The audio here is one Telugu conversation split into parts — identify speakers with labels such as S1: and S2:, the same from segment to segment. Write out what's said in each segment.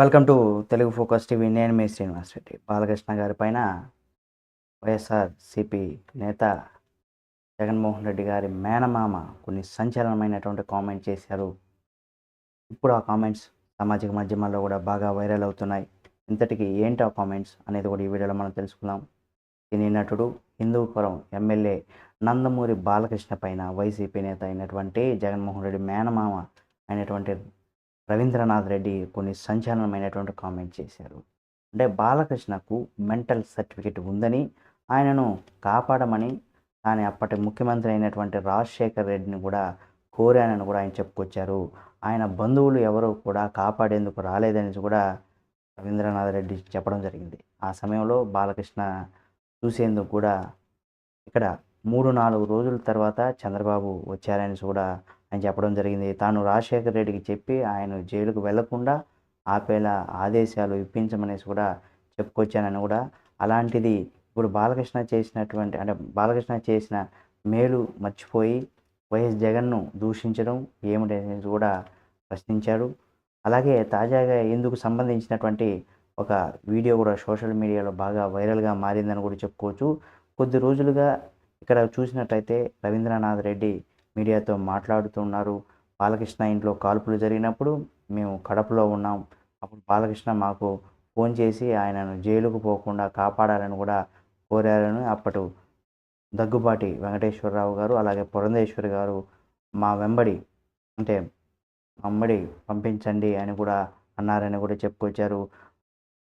S1: Welcome to Telugu focus TV. నేను మీ శ్రీనివాస్ రెడ్డి. బాలకృష్ణ గారి పైన వైఎస్ఆర్ సిపి నేత జగన్మోహన్ రెడ్డి గారి మేనమామ కొన్ని సంచలనమైనటువంటి కామెంట్ చేశారు. ఇప్పుడు ఆ కామెంట్స్ సామాజిక మాధ్యమాల్లో కూడా బాగా వైరల్ అవుతున్నాయి. ఇంతటికి ఏంటి ఆ కామెంట్స్ అనేది కూడా ఈ వీడియోలో మనం తెలుసుకుందాం. సినీ నటుడు హిందూపురం ఎమ్మెల్యే నందమూరి బాలకృష్ణ పైన వైసీపీ నేత అయినటువంటి జగన్మోహన్ రెడ్డి మేనమామ అయినటువంటి రవీంద్రనాథ్ రెడ్డి కొన్ని సంచలనమైనటువంటి కామెంట్ చేశారు. అంటే బాలకృష్ణకు మెంటల్ సర్టిఫికెట్ ఉందని ఆయనను కాపాడమని ఆయన అప్పటి ముఖ్యమంత్రి అయినటువంటి రాజశేఖర్ రెడ్డిని కూడా కోరానని కూడా ఆయన చెప్పుకొచ్చారు. ఆయన బంధువులు ఎవరు కూడా కాపాడేందుకు రాలేదని కూడా రవీంద్రనాథ్ రెడ్డి చెప్పడం జరిగింది. ఆ సమయంలో బాలకృష్ణ చూసేందుకు కూడా ఇక్కడ మూడు నాలుగు రోజుల తర్వాత చంద్రబాబు వచ్చారని కూడా అని చెప్పడం జరిగింది. తాను రాజశేఖర్ రెడ్డికి చెప్పి ఆయన జైలుకు వెళ్ళకుండా ఆపేలా ఆదేశాలు ఇప్పించమనేసి కూడా చెప్పుకొచ్చానని కూడా అలాంటిది ఇప్పుడు బాలకృష్ణ చేసినటువంటి అంటే బాలకృష్ణ చేసిన మేలు మర్చిపోయి వైఎస్ జగన్ను దూషించడం ఏమిటనేది కూడా ప్రశ్నించారు. అలాగే తాజాగా ఇందుకు సంబంధించినటువంటి ఒక వీడియో కూడా సోషల్ మీడియాలో బాగా వైరల్గా మారిందని కూడా చెప్పుకోవచ్చు. కొద్ది రోజులుగా ఇక్కడ చూసినట్లయితే రవీంద్రనాథ్ రెడ్డి మీడియాతో మాట్లాడుతున్నారు బాలకృష్ణ ఇంట్లో కాల్పులు జరిగినప్పుడు మేము కడపలో ఉన్నాం. అప్పుడు బాలకృష్ణ మాకు ఫోన్ చేసి ఆయనను జైలుకు పోకుండా కాపాడాలని కూడా కోరారని అప్పటి దగ్గుబాటి వెంకటేశ్వరరావు గారు అలాగే పురంధేశ్వరి గారు మా వెంబడి అంటే అమ్మడి పంపించండి అని కూడా అన్నారని కూడా చెప్పుకొచ్చారు.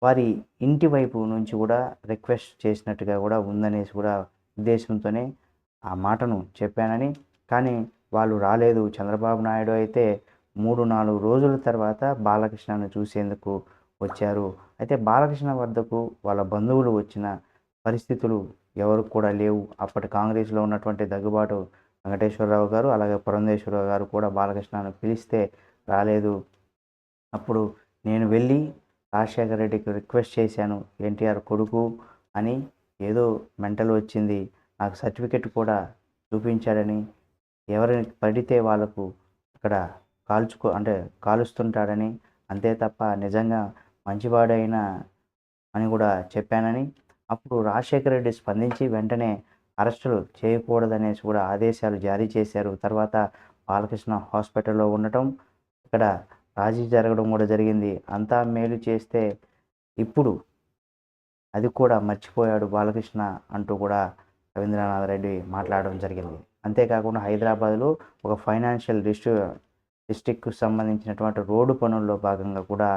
S1: వారి ఇంటి వైపు నుంచి కూడా రిక్వెస్ట్ చేసినట్టుగా కూడా ఉందనేసి కూడా ఉద్దేశంతోనే ఆ మాటను చెప్పానని కానీ వాళ్ళు రాలేదు. చంద్రబాబు నాయుడు అయితే మూడు నాలుగు రోజుల తర్వాత బాలకృష్ణను చూసేందుకు వచ్చారు. అయితే బాలకృష్ణ వద్దకు వాళ్ళ బంధువులు వచ్చిన పరిస్థితులు ఎవరు కూడా లేవు. అప్పటి కాంగ్రెస్లో ఉన్నటువంటి దగ్గుబాటు వెంకటేశ్వరరావు గారు అలాగే పురంధేశ్వరరావు గారు కూడా బాలకృష్ణను పిలిస్తే రాలేదు. అప్పుడు నేను వెళ్ళి రాజశేఖర రెడ్డికి రిక్వెస్ట్ చేశాను. ఎన్టీఆర్ కొడుకు అని ఏదో మెంటల్ వచ్చింది. నాకు సర్టిఫికెట్ కూడా చూపించాడని ఎవరిని పడితే వాళ్ళకు అక్కడ కాల్చుకో అంటే కాలుస్తుంటాడని అంతే తప్ప నిజంగా మంచివాడైన అని కూడా చెప్పానని అప్పుడు రాజశేఖర రెడ్డి స్పందించి వెంటనే అరెస్టులు చేయకూడదనేసి కూడా ఆదేశాలు జారీ చేశారు. తర్వాత బాలకృష్ణ హాస్పిటల్లో ఉండటం ఇక్కడ రాజీ జరగడం కూడా జరిగింది. అంతా మేలు చేస్తే ఇప్పుడు అది కూడా మర్చిపోయాడు బాలకృష్ణ అంటూ కూడా రవీంద్రనాథ్ రెడ్డి మాట్లాడడం జరిగింది. అంతేకాకుండా హైదరాబాద్లో ఒక ఫైనాన్షియల్ డిస్ట్రి డిస్టిక్కు సంబంధించినటువంటి రోడ్డు పనుల్లో భాగంగా కూడా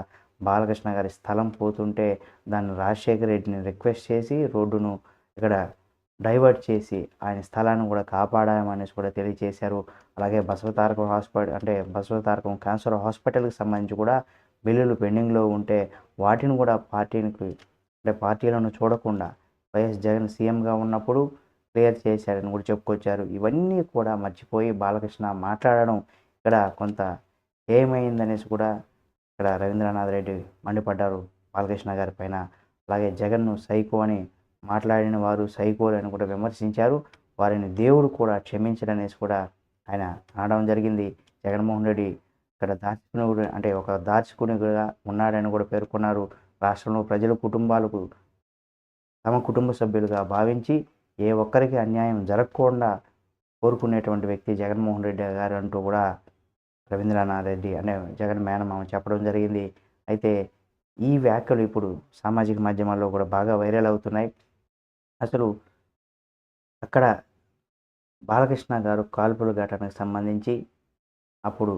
S1: బాలకృష్ణ గారి స్థలం పోతుంటే దాన్ని రాజశేఖర రెడ్డిని రిక్వెస్ట్ చేసి రోడ్డును ఇక్కడ డైవర్ట్ చేసి ఆయన స్థలాన్ని కూడా కాపాడామనేసి కూడా తెలియజేశారు. అలాగే బసవతారకం హాస్పిటల్ అంటే బసవతారకం క్యాన్సర్ హాస్పిటల్కి సంబంధించి కూడా బిల్లులు పెండింగ్లో ఉంటే వాటిని కూడా పార్టీకి అంటే పార్టీలను చూడకుండా వైఎస్ జగన్ సీఎంగా ఉన్నప్పుడు క్లియర్ చేశారని కూడా చెప్పుకొచ్చారు. ఇవన్నీ కూడా మర్చిపోయి బాలకృష్ణ మాట్లాడడం ఇక్కడ కొంత ఏమైందనేసి కూడా ఇక్కడ రవీంద్రనాథ్ రెడ్డి మండిపడ్డారు బాలకృష్ణ గారి పైన. అలాగే జగన్ను సైకో అని మాట్లాడిన వారు సైకోలు అని కూడా విమర్శించారు. వారిని దేవుడు కూడా క్షమించడనేసి కూడా ఆయన అనడం జరిగింది. జగన్మోహన్ రెడ్డి ఇక్కడ దార్శకునుడు అంటే ఒక దార్శకునిగా ఉన్నాడని కూడా పేర్కొన్నారు. రాష్ట్రంలో ప్రజల కుటుంబాలకు తమ కుటుంబ సభ్యులుగా భావించి ఏ ఒక్కరికి అన్యాయం జరగకుండా కోరుకునేటువంటి వ్యక్తి జగన్మోహన్ రెడ్డి గారు అంటూ కూడా రవీంద్రనాథ్ రెడ్డి అనే జగన్ మేనమామ చెప్పడం జరిగింది. అయితే ఈ వ్యాఖ్యలు ఇప్పుడు సామాజిక మాధ్యమాల్లో కూడా బాగా వైరల్ అవుతున్నాయి. అసలు అక్కడ బాలకృష్ణ గారు కాల్పుల ఘటనకు సంబంధించి అప్పుడు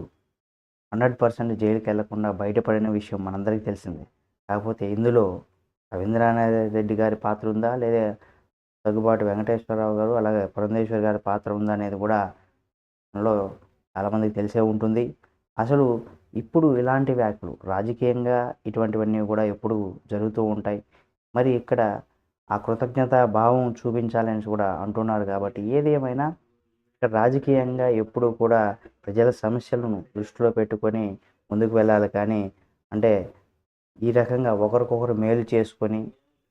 S1: హండ్రెడ్ పర్సెంట్ జైలుకి వెళ్ళకుండా బయటపడిన విషయం మనందరికీ తెలిసిందే. కాకపోతే ఇందులో రవీంద్రనాథ్ రెడ్డి గారి పాత్ర ఉందా? లేదా తగ్గుబాటు వెంకటేశ్వరరావు గారు అలాగే పురంధేశ్వరి గారి పాత్ర ఉందనేది కూడా మనలో చాలామందికి తెలిసే ఉంటుంది. అసలు ఇప్పుడు ఇలాంటి వ్యాఖ్యలు రాజకీయంగా ఇటువంటివన్నీ కూడా ఎప్పుడు జరుగుతూ ఉంటాయి. మరి ఇక్కడ ఆ కృతజ్ఞత భావం చూపించాలని కూడా అంటున్నారు కాబట్టి ఏది ఏమైనా ఇక్కడ రాజకీయంగా ఎప్పుడు కూడా ప్రజల సమస్యలను దృష్టిలో పెట్టుకొని ముందుకు వెళ్ళాలి. కానీ అంటే ఈ రకంగా ఒకరికొకరు మేలు చేసుకొని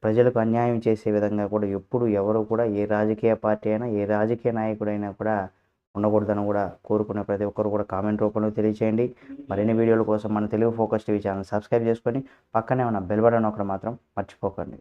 S1: ప్రజలకు అన్యాయం చేసే విధంగా కూడా ఎప్పుడు ఎవరు కూడా ఏ రాజకీయ పార్టీ అయినా ఏ రాజకీయ నాయకుడైనా కూడా ఉండకూడదని కూడా కోరుకునే ప్రతి ఒక్కరు కూడా కామెంట్ రూపంలో తెలియచేయండి. మరిన్ని వీడియోల కోసం మన Telugu focus TV channel subscribe చేసుకొని పక్కనే ఉన్న బెల్ బటన్ ఒకటి మాత్రం మర్చిపోకండి.